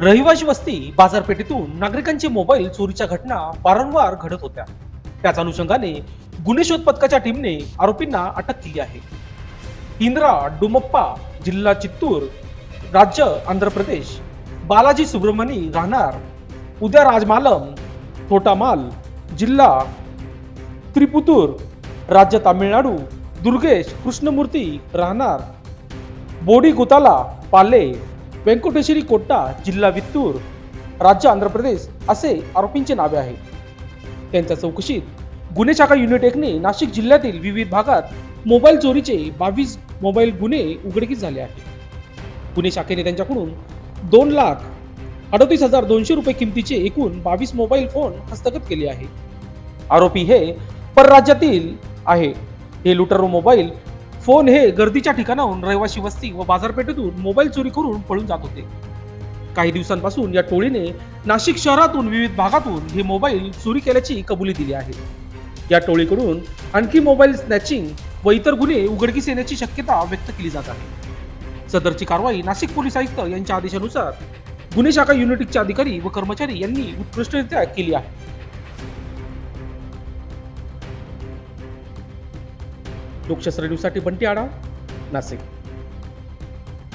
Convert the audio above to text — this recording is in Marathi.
रहिवाशी वस्ती बाजारपेठेतून नागरिकांचे मोबाईल चोरीच्या घटना वारंवार घडत होत्या. त्याच अनुषंगाने गुन्हे शोध पथकाच्या टीमने आरोपींना अटक केली आहे. इंद्रा डुमप्पा जिल्हा चित्तूर राज्य आंध्र प्रदेश बालाजी सुब्रमणी राहणार उद्या राजमालम थोटामाल जिल्हा त्रिपुतूर राज्य तामिळनाडू दुर्गेश कृष्णमूर्ती राहणार बोडी गुताला पाले व्यंकटेश्वरी कोट्टा जिल्हा वित्तूर राज्य आंध्र प्रदेश असे आरोपींचे नावे आहे त्यांच्या चौकशीत गुन्हे शाखा युनिट एकने नाशिक जिल्ह्यातील विविध भागात मोबाईल चोरीचे बावीस मोबाईल गुन्हे उघडकीस झाले आहेत. गुन्हे शाखेने त्यांच्याकडून दोन लाख अडतीस हजार दोनशे रुपये किमतीचे एकूण बावीस मोबाईल फोन हस्तगत केले आहे आरोपी हे परराज्यातील आहे. हे लुटारू मोबाईल फोन हे गर्दीच्या ठिकाणाहून रहिवाशी वस्ती व बाजारपेठेतून मोबाईल चोरी करून पळून जात होते. काही दिवसांपासून या टोळीने नाशिक शहरातून विविध भागातून हे मोबाईल चोरी केल्याची कबुली दिली आहे. या टोळीकडून आणखी मोबाईल स्नॅचिंग व इतर गुन्हे उघडकीस येण्याची शक्यता व्यक्त केली जात आहे. सदरची कारवाई नाशिक पोलीस आयुक्त यांच्या आदेशानुसार गुन्हे शाखा युनिटचे अधिकारी व कर्मचारी यांनी उत्कृष्टरित्या केली आहे. लोकशास्त्र न्यूजसाठी बंटी आढाव नाशिक.